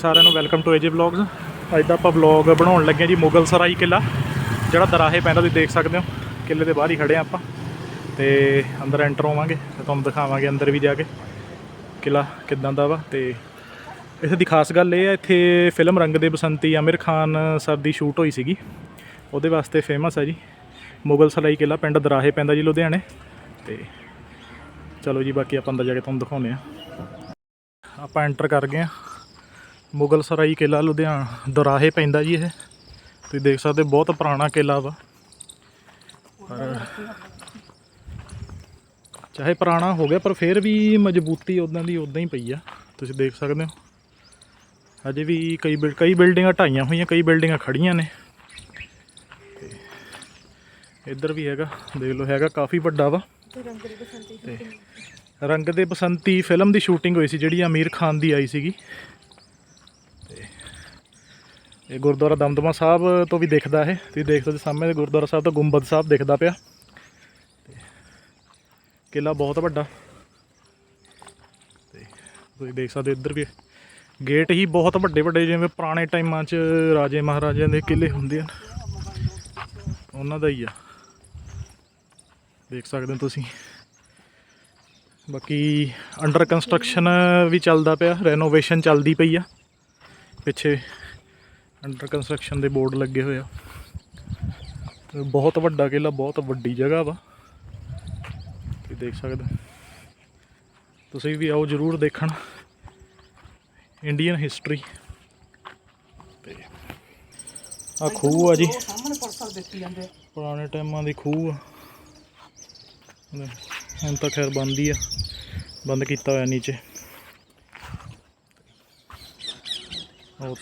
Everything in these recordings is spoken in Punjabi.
ਸਾਰਿਆਂ ਨੂੰ ਵੈਲਕਮ ਟੂ ਏਜੇ ਵਲੌਗਸ ਅੱਜ ਦਾ ਆਪਾਂ ਵਲੌਗ ਬਣਾਉਣ ਲੱਗੇ ਹਾਂ ਜੀ ਮੁਗਲ ਸਰਾਈ ਕਿਲਾ ਜਿਹੜਾ ਦਰਾਹੇ ਪੈਂਦਾ, ਤੁਸੀਂ ਦੇਖ ਸਕਦੇ ਹੋ। ਕਿਲੇ ਦੇ ਬਾਹਰ ਹੀ ਖੜੇ ਹਾਂ ਆਪਾਂ। ਤੇ ਅੰਦਰ ਐਂਟਰ ਹੋਵਾਂਗੇ ਤੇ ਤੁਹਾਨੂੰ ਦਿਖਾਵਾਂਗੇ ਅੰਦਰ ਵੀ ਜਾ ਕੇ ਕਿਲਾ ਕਿਦਾਂ ਦਾ ਵਾ। ਤੇ ਇੱਥੇ ਦੀ ਖਾਸ ਗੱਲ ਇਹ ਹੈ ਇੱਥੇ ਫਿਲਮ ਰੰਗ ਦੇ ਬਸੰਤੀ ਆਮਿਰ ਖਾਨ ਸਰ ਦੀ ਸ਼ੂਟ ਹੋਈ ਸੀਗੀ। ਉਹਦੇ ਵਾਸਤੇ ਫੇਮਸ ਹੈ ਜੀ। ਮੁਗਲ ਸਰਾਈ ਕਿਲਾ ਪਿੰਡ ਦਰਾਹੇ ਪੈਂਦਾ ਜੀ ਲੁਧਿਆਣੇ। ਤੇ ਚਲੋ ਜੀ, ਬਾਕੀ ਆਪਾਂ ਅੰਦਰ ਜਾ ਕੇ ਤੁਹਾਨੂੰ ਦਿਖਾਉਂਦੇ ਹਾਂ। ਆਪਾਂ ਐਂਟਰ ਕਰ ਗਏ ਹਾਂ। ਮੁਗਲ ਸਰਾਈ ਕਿਲਾ ਲੁਧਿਆਣਾ ਦੁਰਾਹੇ ਪੈਂਦਾ ਜੀ ਇਹ। ਤੁਸੀਂ ਦੇਖ ਸਕਦੇ ਬਹੁਤ ਪੁਰਾਣਾ ਕਿਲਾ ਵਾ। ਚਾਹੇ ਪੁਰਾਣਾ ਹੋ ਗਿਆ ਪਰ ਫਿਰ ਵੀ ਮਜ਼ਬੂਤੀ ਉਦਾਂ ਦੀ ਉਦਾਂ ਹੀ ਪਈ ਆ। ਤੁਸੀਂ ਦੇਖ ਸਕਦੇ ਹੋ। ਅਜੇ ਵੀ ਕਈ ਕਈ ਬਿਲਡਿੰਗਾਂ ਢਾਈਆਂ ਹੋਈਆਂ ਕਈ ਬਿਲਡਿੰਗਾਂ ਖੜੀਆਂ ਨੇ। ਇੱਧਰ ਵੀ ਹੈਗਾ ਦੇਖ ਲਓ ਹੈਗਾ ਕਾਫੀ ਵੱਡਾ ਵਾ। ਰੰਗ ਦੇ ਬਸੰਤੀ ਫਿਲਮ ਦੀ ਸ਼ੂਟਿੰਗ ਹੋਈ ਸੀ ਜਿਹੜੀ ਆਮੀਰ ਖਾਨ ਦੀ ਆਈ ਸੀਗੀ। ਇਹ ਗੁਰਦੁਆਰਾ ਦਮਦਮਾ ਸਾਹਿਬ ਤੋਂ ਵੀ ਦਿਖਦਾ ਹੈ ਤੁਸੀਂ ਦੇਖ ਸਕਦੇ ਸਾਹਮਣੇ ਗੁਰਦੁਆਰਾ ਸਾਹਿਬ ਤੋਂ ਗੁੰਬਦ ਸਾਹਿਬ ਦਿਖਦਾ ਪਿਆ। ਤੇ ਕਿਲਾ ਬਹੁਤ ਵੱਡਾ। ਤੇ ਤੁਸੀਂ ਦੇਖ ਸਕਦੇ ਇੱਧਰ ਵੀ ਗੇਟ ਹੀ ਬਹੁਤ ਵੱਡੇ ਵੱਡੇ, ਜਿਵੇਂ ਪੁਰਾਣੇ ਟਾਈਮਾਂ 'ਚ ਰਾਜੇ ਮਹਾਰਾਜਿਆਂ ਦੇ ਕਿਲੇ ਹੁੰਦੇ ਹਨ ਉਹਨਾਂ ਦਾ ਹੀ ਆ। ਦੇਖ ਸਕਦੇ ਹੋ ਤੁਸੀਂ। ਬਾਕੀ ਅੰਡਰ ਕੰਸਟਰਕਸ਼ਨ ਵੀ ਚੱਲਦਾ ਪਿਆ ਰੈਨੋਵੇਸ਼ਨ ਚੱਲਦੀ ਪਈ ਆ। ਪਿੱਛੇ ਅੰਡਰ ਕੰਸਟਰਕਸ਼ਨ ਦੇ ਬੋਰਡ ਲੱਗੇ ਹੋਏ ਆ। ਬਹੁਤ ਵੱਡਾ ਕਿਲਾ ਬਹੁਤ ਵੱਡੀ ਜਗ੍ਹਾ ਵਾ। ਤੁਸੀਂ ਦੇਖ ਸਕਦੇ। ਤੁਸੀਂ ਵੀ ਆਓ ਜਰੂਰ ਦੇਖਣ। ਇੰਡੀਅਨ ਹਿਸਟਰੀ ਤੇ ਆ ਖੂਹ ਆ ਜੀ। ਸਾਹਮਣੇ ਪਰਸਲ ਦਿੱਤੀ ਜਾਂਦੇ ਪੁਰਾਣੇ ਟਾਈਮਾਂ ਦੀ ਖੂਹ ਆ। ਹੁਣ ਤਾਂ ਖੈਰ ਬੰਦ ਹੀ ਆ। ਬੰਦ ਕੀਤਾ ਹੋਇਆ ਨੀਚੇ। ਹੋਰ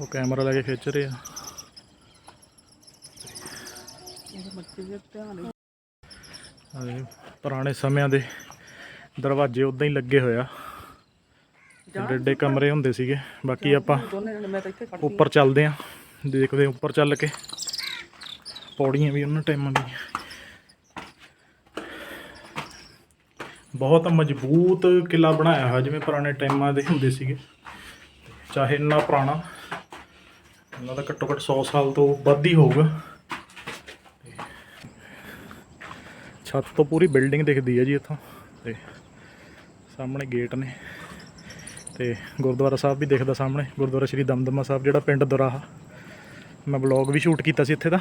ਉਹ ਕੈਮਰਾ ਲੈ ਕੇ ਖਿੱਚ ਰਹੇ ਆ। ਦੇ ਪੁਰਾਣੇ ਸਮਿਆਂ ਦੇ ਦਰਵਾਜ਼ੇ ਉਦਾਂ ਹੀ ਲੱਗੇ ਹੋਇਆ ਏਡੇ ਕਮਰੇ ਹੁੰਦੇ ਸੀਗੇ। ਬਾਕੀ ਆਪਾਂ ਉੱਪਰ ਚੱਲਦੇ ਆਂ। ਦੇਖਦੇ ਉੱਪਰ ਚੱਲ ਕੇ। ਪੌੜੀਆਂ ਵੀ ਉਹਨਾਂ ਟਾਈਮਾਂ ਦੀਆਂ। ਬਹੁਤ ਮਜ਼ਬੂਤ ਕਿਲਾ ਬਣਾਇਆ ਹੋਇਆ ਜਿਵੇਂ ਪੁਰਾਣੇ ਟਾਈਮਾਂ ਦੇ ਹੁੰਦੇ ਸੀਗੇ। ਚਾਹੇ ਇੰਨਾ ਪੁਰਾਣਾ ਇਹਨਾਂ ਦਾ ਘੱਟੋ ਘੱਟ 100 ਸਾਲ ਤੋਂ ਵੱਧ ਹੀ ਹੋਊਗਾ। ਛੱਤ ਤੋਂ ਪੂਰੀ ਬਿਲਡਿੰਗ ਦਿਖਦੀ ਹੈ ਜੀ ਇੱਥੋਂ। ਤੇ ਸਾਹਮਣੇ ਗੇਟ ਨੇ। ਤੇ ਗੁਰਦੁਆਰਾ ਸਾਹਿਬ ਵੀ ਦਿਖਦਾ ਸਾਹਮਣੇ। ਗੁਰਦੁਆਰਾ ਸ਼੍ਰੀ ਦਮਦਮਾ ਸਾਹਿਬ, ਜਿਹੜਾ ਪਿੰਡ ਦੁਰਾਹਾ। ਮੈਂ ਵਲੌਗ ਵੀ ਸ਼ੂਟ ਕੀਤਾ ਸੀ ਇੱਥੇ ਦਾ।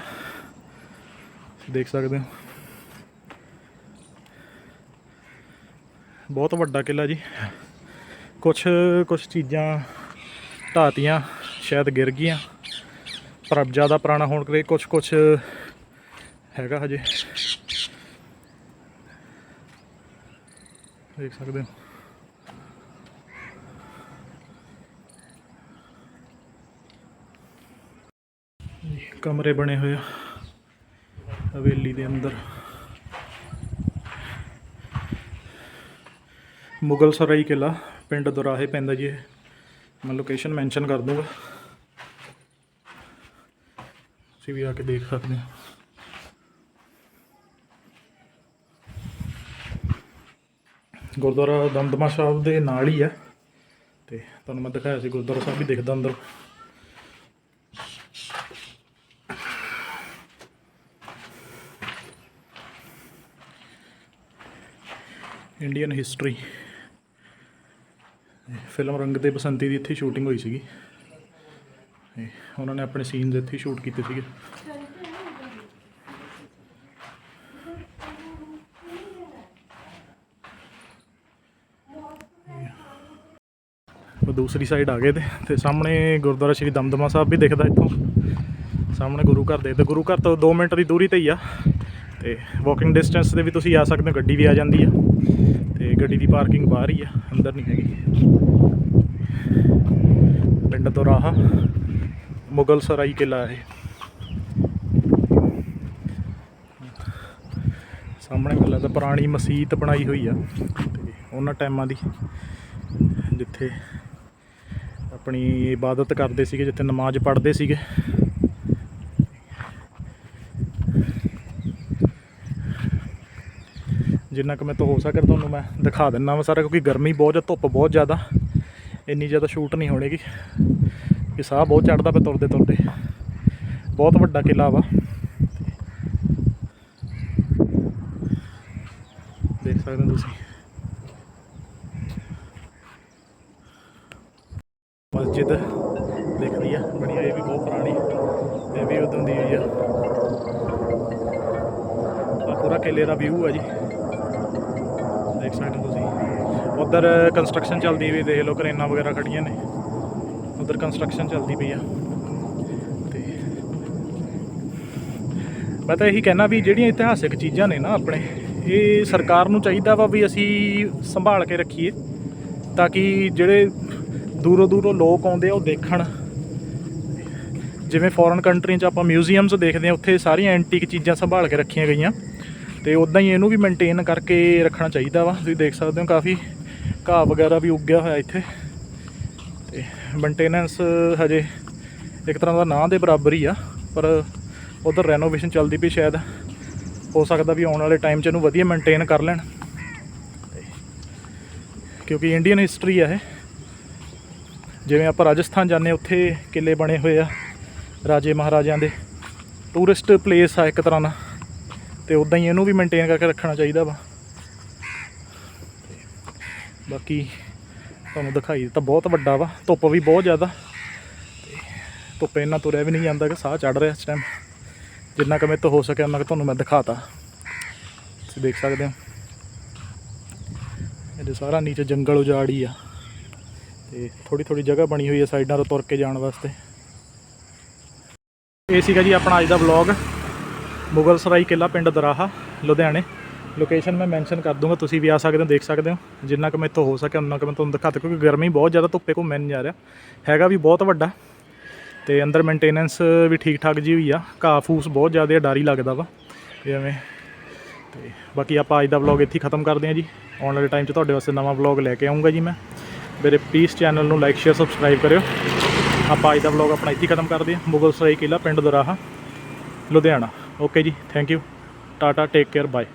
ਦੇਖ ਸਕਦੇ ਹੋ। ਬਹੁਤ ਵੱਡਾ ਕਿਲਾ ਜੀ। ਕੁਝ ਕੁਝ ਚੀਜ਼ਾਂ ਢਾਤੀਆਂ ਸ਼ਾਇਦ ਗਿਰ ਗਈਆਂ। ਪਰ ਜ਼ਿਆਦਾ ਪੁਰਾਣਾ ਹੋਣ ਕਰਕੇ ਕੁਝ ਕੁਝ ਹੈਗਾ ਹਜੇ। ਦੇਖ ਸਕਦੇ ਹੋ। ਕਮਰੇ ਬਣੇ ਹੋਏ ਆ, ਹਵੇਲੀ ਦੇ ਅੰਦਰ। ਮੁਗਲ ਸਰਾਈ ਕਿਲਾ ਪਿੰਡ ਦੁਰਾਹੇ ਪੈਂਦਾ ਜੀ ਇਹ। ਮੈਂ ਲੋਕੇਸ਼ਨ ਮੈਂਸ਼ਨ ਕਰ ਦੂੰਗਾ। ਤੁਸੀਂ ਵੀ ਆ ਕੇ ਦੇਖ ਸਕਦੇ ਹੋ। ਗੁਰਦੁਆਰਾ ਦਮਦਮਾ ਸਾਹਿਬ ਦੇ ਨਾਲ ਹੀ ਹੈ ਤੇ ਤੁਹਾਨੂੰ ਮੈਂ ਦਿਖਾਇਆ ਸੀ, ਗੁਰਦੁਆਰਾ ਸਾਹਿਬ ਵੀ ਦਿਖਦਾ ਅੰਦਰ। Indian history. Film Rang De ਬਸੰਤੀ ਦੀ ਇੱਥੇ ਸ਼ੂਟਿੰਗ ਹੋਈ ਸੀਗੀ। ਤੇ ਉਹਨਾਂ ਨੇ ਆਪਣੇ ਸੀਨਸ ਇੱਥੇ ਸ਼ੂਟ ਕੀਤੇ ਸੀਗੇ। ਉਹ ਦੂਸਰੀ ਸਾਈਡ ਆ ਗਏ ਤੇ ਤੇ ਸਾਹਮਣੇ ਗੁਰਦੁਆਰਾ ਸ਼੍ਰੀ ਦਮਦਮਾ ਸਾਹਿਬ ਵੀ ਦਿਖਦਾ ਇੱਥੋਂ। ਸਾਹਮਣੇ ਗੁਰੂ ਘਰ ਦੇ, ਤੇ ਗੁਰੂ ਘਰ ਤੋਂ 2 ਮਿੰਟ ਦੀ ਦੂਰੀ ਤੇ ਹੀ ਆ। ਤੇ ਵਾਕਿੰਗ ਡਿਸਟੈਂਸ ਤੇ ਵੀ ਤੁਸੀਂ ਆ ਸਕਦੇ ਹੋ, ਗੱਡੀ ਵੀ ਆ ਜਾਂਦੀ ਆ। ਤੇ ਗੱਡੀ ਦੀ ਪਾਰਕਿੰਗ ਬਾਹਰ ਹੀ ਆ, ਅੰਦਰ ਨਹੀਂ ਹੈਗੀ। ਪਿੰਡ ਤੋਂ ਦੋਰਾਹਾ ਮੁਗਲ ਸਰਾਈ ਕਿਲਾ ਹੈ ਸਾਹਮਣੇ ਮੈਨੂੰ ਲੱਗਦਾ ਪੁਰਾਣੀ ਮਸਜਿਦ ਬਣਾਈ ਹੋਈ ਆ। ਤੇ ਉਹਨਾਂ ਟਾਈਮਾਂ ਦੀ ਜਿੱਥੇ ਆਪਣੀ ਇਬਾਦਤ ਕਰਦੇ ਸੀਗੇ, ਜਿੱਥੇ ਨਮਾਜ਼ ਪੜ੍ਹਦੇ ਸੀਗੇ। ਜਿੰਨਾ ਕੁ ਮੈਂ ਤੋਂ ਹੋ ਸਕੇ ਤੁਹਾਨੂੰ ਮੈਂ ਦਿਖਾ ਦਿੰਨਾ ਵਾ ਸਾਰਾ, ਕਿਉਂਕਿ ਗਰਮੀ ਬਹੁਤ ਜ਼ਿਆਦਾ ਧੁੱਪ ਬਹੁਤ ਜ਼ਿਆਦਾ। ਇੰਨੀ ਜ਼ਿਆਦਾ ਸ਼ੂਟ ਨਹੀਂ ਹੋਣੇਗੀ। ਕਿ ਸਾਹ ਬਹੁਤ ਚੜਦਾ ਪਿਆ ਤੁਰਦੇ ਤੁਰਦੇ। ਬਹੁਤ ਵੱਡਾ ਕਿਲਾ ਵਾ। ਦੇਖ ਸਕਦੇ ਹੋ ਤੁਸੀਂ। ਮਸਜਿਦ ਦਿਖ ਆ। ਬਣੀ ਆ, ਇਹ ਵੀ ਬਹੁਤ ਪੁਰਾਣੀ। ਇਹ ਵੀ ਉਦੋਂ ਦੀ ਹੋਈ ਆ। ਆ ਪੂਰਾ ਕਿਲੇ ਦਾ ਵਿਊ ਆ ਜੀ। ਦੇਖ ਸਕਦੇ ਹੋ ਤੁਸੀਂ। ਉਧਰ ਕੰਸਟਰਕਸ਼ਨ ਚੱਲਦੀ ਵੀ ਦੇਖ ਲਓ, ਕਰੇਨਾਂ ਵਗੈਰਾ ਖੜੀਆਂ ਨੇ। ਉਧਰ ਕੰਸਟਰਕਸ਼ਨ ਚੱਲਦੀ ਪਈ ਆ। ਤੇ ਮੈਂ ਤਾਂ ਇਹੀ ਕਹਿਣਾ ਵੀ ਜਿਹੜੀਆਂ ਇਤਿਹਾਸਿਕ ਚੀਜ਼ਾਂ ਨੇ ਨਾ ਆਪਣੇ, ਇਹ ਸਰਕਾਰ ਨੂੰ ਚਾਹੀਦਾ ਵਾ ਵੀ ਅਸੀਂ ਸੰਭਾਲ ਕੇ ਰੱਖੀਏ, ਤਾਂ ਕਿ ਜਿਹੜੇ ਦੂਰੋਂ ਦੂਰੋਂ ਲੋਕ ਆਉਂਦੇ ਆ, ਉਹ ਦੇਖਣ। ਜਿਵੇਂ ਫੋਰਨ ਕੰਟਰੀਆਂ 'ਚ ਆਪਾਂ ਮਿਊਜ਼ੀਅਮਸ ਦੇਖਦੇ ਆ ਉੱਥੇ ਸਾਰੀਆਂ ਐਂਟੀਕ ਚੀਜ਼ਾਂ ਸੰਭਾਲ ਕੇ ਰੱਖੀਆਂ ਗਈਆਂ। ਤੇ ਉਦਾਂ ਹੀ ਇਹਨੂੰ ਵੀ ਮੇਨਟੇਨ ਕਰਕੇ ਰੱਖਣਾ ਚਾਹੀਦਾ ਵਾ। ਤੁਸੀਂ ਦੇਖ ਸਕਦੇ ਹੋ ਕਾਫੀ ਘਾਹ ਵਗੈਰਾ ਵੀ ਉੱਗਿਆ ਹੋਇਆ ਇੱਥੇ। ਮੇਨਟੇਨੈਂਸ ਹਜੇ ਇੱਕ ਤਰ੍ਹਾਂ ਦਾ ਨਾਂ ਦੇ ਬਰਾਬਰ ਹੀ ਆ ਪਰ ਉਧਰ ਰੈਨੋਵੇਸ਼ਨ ਚੱਲਦੀ ਪਈ ਸ਼ਾਇਦ। ਹੋ ਸਕਦਾ ਵੀ ਆਉਣ ਵਾਲੇ ਟਾਈਮ 'ਚ ਇਹਨੂੰ ਵਧੀਆ ਮੇਨਟੇਨ ਕਰ ਲੈਣ। ਤੇ ਕਿਉਂਕਿ ਇੰਡੀਅਨ ਹਿਸਟਰੀ ਆ ਇਹ। ਜਿਵੇਂ ਆਪਾਂ ਰਾਜਸਥਾਨ ਜਾਂਦੇ ਹਾਂ, ਉੱਥੇ ਕਿਲੇ ਬਣੇ ਹੋਏ ਆ ਰਾਜੇ ਮਹਾਰਾਜਿਆਂ ਦੇ। ਟੂਰਿਸਟ ਪਲੇਸ ਆ ਇੱਕ ਤਰ੍ਹਾਂ ਦਾ। ਤੇ ਉਦਾਂ ਹੀ ਇਹਨੂੰ ਵੀ ਮੇਨਟੇਨ ਕਰਕੇ ਰੱਖਣਾ ਚਾਹੀਦਾ ਵਾ। ਬਾਕੀ ਤੁਹਾਨੂੰ ਦਿਖਾਈ ਦਿੱਤਾ, ਬਹੁਤ ਵੱਡਾ ਵਾ, ਧੁੱਪ ਵੀ ਬਹੁਤ ਜ਼ਿਆਦਾ। ਤੇ ਧੁੱਪੇ ਇੰਨਾ ਤੁਰਿਆ ਵੀ ਨਹੀਂ ਜਾਂਦਾ ਕਿ ਸਾਹ ਚੜ ਰਿਹਾ ਇਸ ਟਾਈਮ ਜਿੰਨਾ ਕੁ ਮੇਰੇ ਤੋਂ ਹੋ ਸਕਿਆ, ਉਹਨਾਂ ਕੁ ਤੁਹਾਨੂੰ ਮੈਂ ਦਿਖਾਤਾ। ਤੁਸੀਂ ਦੇਖ ਸਕਦੇ ਹੋ। ਇਹਦੇ ਸਾਰਾ ਨੀਚੇ ਜੰਗਲ ਉਜਾੜ ਹੀ ਆ। ਤੇ ਥੋੜੀ ਥੋੜੀ ਜਗ੍ਹਾ ਬਣੀ ਹੋਈ ਹੈ ਸਾਈਡਾਂ ਤੋਂ ਤੁਰ ਕੇ ਜਾਣ ਵਾਸਤੇ। ਇਹ ਸੀਗਾ ਜੀ ਆਪਣਾ ਅੱਜ ਦਾ ਵਲੌਗ ਮੁਗਲ ਸਰਾਈ ਕਿਲਾ ਪਿੰਡ ਦਰਾਹਾ, ਲੁਧਿਆਣੇ। ਲੋਕੇਸ਼ਨ ਮੈਂ ਮੈਂਸ਼ਨ ਕਰ ਦੂੰਗਾ, ਤੁਸੀਂ ਵੀ ਆ ਸਕਦੇ ਹੋ, ਦੇਖ ਸਕਦੇ ਹੋ। ਜਿੰਨਾ ਕੁ ਮੇਰੇ ਤੋਂ ਹੋ ਸਕਿਆ, ਉਨਾ ਕੁ ਮੈਂ ਤੁਹਾਨੂੰ ਦਿਖਾਤਾ ਕਿਉਂਕਿ ਗਰਮੀ ਬਹੁਤ ਜ਼ਿਆਦਾ, ਧੁੱਪੇ ਘੁੰਮਿਆ ਨਹੀਂ ਜਾ ਰਿਹਾ। ਹੈਗਾ ਵੀ ਬਹੁਤ ਵੱਡਾ। ਤੇ ਅੰਦਰ ਮੇਨਟੇਨੈਂਸ ਵੀ ਠੀਕ ਠਾਕ ਜੀ ਹੋਈ ਆ। ਘਾਹ ਫੂਸ ਬਹੁਤ ਜ਼ਿਆਦਾ ਡਰ ਹੀ ਲੱਗਦਾ ਵਾ। ਜਿਵੇਂ ਤੇ ਬਾਕੀ ਆਪਾਂ ਅੱਜ ਦਾ ਵਲੌਗ ਇੱਥੇ ਖਤਮ ਕਰਦੇ ਹਾਂ ਜੀ। ਆਉਣ ਵਾਲੇ ਟਾਈਮ 'ਚ ਤੁਹਾਡੇ ਵਾਸਤੇ ਨਵਾਂ ਵਲੌਗ ਲੈ ਕੇ ਆਉਂਗਾ ਜੀ ਮੈਂ। ਮੇਰੇ ਪਲੀਜ਼ ਚੈਨਲ ਨੂੰ ਲਾਈਕ ਸ਼ੇਅਰ ਸਬਸਕ੍ਰਾਈਬ ਕਰਿਓ। ਆਪਾਂ ਅੱਜ ਦਾ ਵਲੌਗ ਆਪਣਾ ਇੱਥੇ ਹੀ ਖਤਮ ਕਰਦੇ ਹਾਂ। ਮੁਗਲ ਸਰਾਈ ਕਿਲਾ ਪਿੰਡ ਦਰਾਹਾ, ਲੁਧਿਆਣਾ। ਓਕੇ ਜੀ thank you tata take care bye